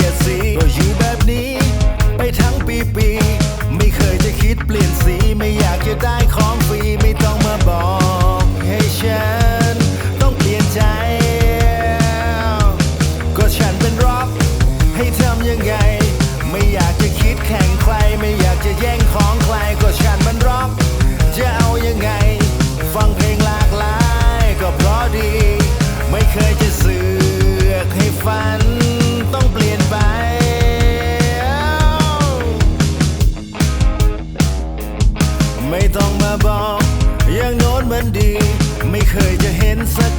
ียสีก็อยู่แบบนี้ ไปทั้งปีปี ไม่เคยจะคิดเปลี่ยนสีไม่อยากจะได้ของ ไม่ต้องมาบอกยังโน้นมันดี ไม่เคยจะเห็นสัก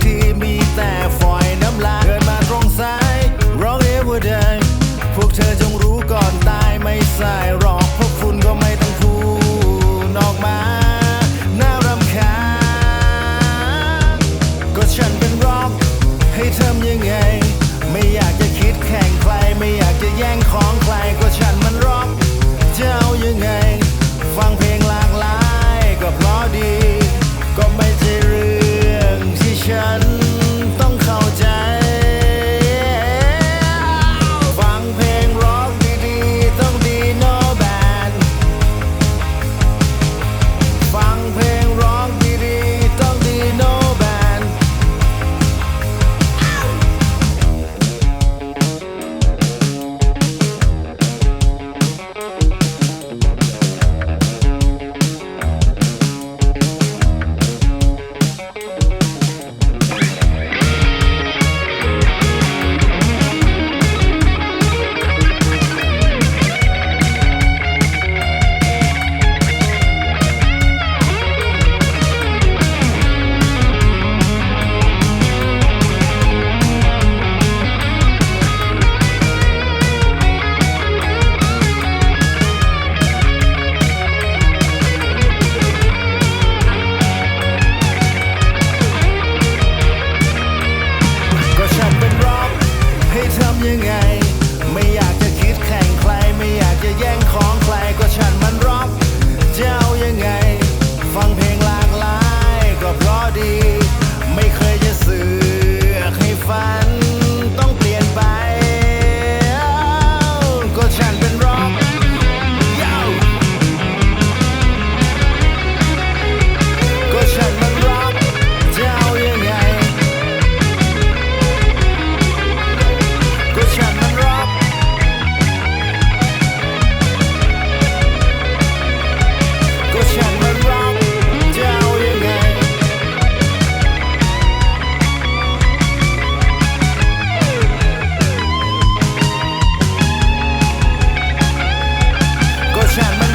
looking Chad.